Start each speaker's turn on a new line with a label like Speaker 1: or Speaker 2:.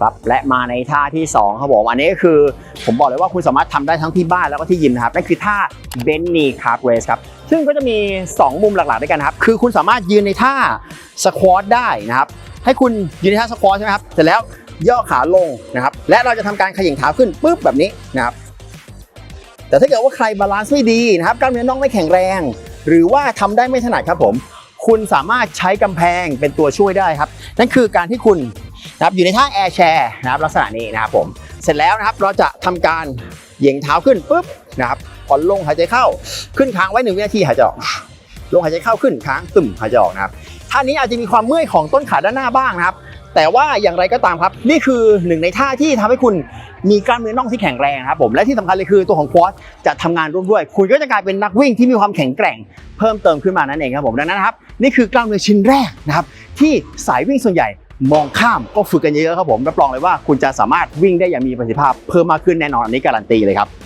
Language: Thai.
Speaker 1: ครับและมาในท่าที่2ครับผมอันนี้ก็คือ ผมบอกเลยว่าคุณสามารถทำได้ทั้งที่บ้านแล้วก็ที่ยิมนะครับนั่นคือท่าเบนนี่คาร์เรสครับซึ่งก็จะมี 2 มุมหลักๆด้วยกันครับคือคุณสามารถยืนในท่าสควอตได้นะครับให้คุณยืนในท่าสควอตใช่ไหมครับเสร็จแล้วย่อขาลงนะครับและเราจะทำการขย่งเท้าขึ้นปุ๊บแบบนี้นะครับแต่ถ้าเกิดว่าใครบาลานซ์ไม่ดีนะครับกล้ามเนื้อน่องไม่แข็งแรง หรือว่าทำได้ไม่ถนัดครับผม คุณสามารถใช้กำแพงเป็นตัวช่วยได้ครับ นั่นคือการที่คุณ นะครับอยู่ในท่าแอร์แชร์นะครับลักษณะนี้นะครับผมเสร็จแล้วนะครับเราจะทำการเหยียงเท้าขึ้นปุ๊บนะครับผ่อนลงหายใจเข้าขึ้นค้างไว้หนึ่งวินาทีหายใจออกลงหายใจเข้าขึ้นค้างตึมหายใจออกนะครับท่านี้อาจจะมีความเมื่อยของต้นขาด้านหน้าบ้างนะครับ แต่ว่าอย่างไรก็ตามครับ นี่คือหนึ่งในท่าที่ทำให้คุณมีกล้ามเนื้อน่องที่แข็งแรงนะครับผมและที่สำคัญเลยคือตัวของควอตจะทำงานร่วมด้วย คุณก็จะกลายเป็นนักวิ่งที่มีความแข็งแกร่งเพิ่มเติมขึ้นมานั่นเองครับผมดังนั้นนะครับนี่คือกล้ามเนื้อชิ้นแรกนะครับที่สายวิ่งส่วนใหญ่ มองข้ามก็ฝึกกันเยอะๆครับผมรับรองเลยว่าคุณจะสามารถวิ่งได้อย่างมีประสิทธิภาพเพิ่มมากขึ้นแน่นอนอันนี้การันตีเลยครับ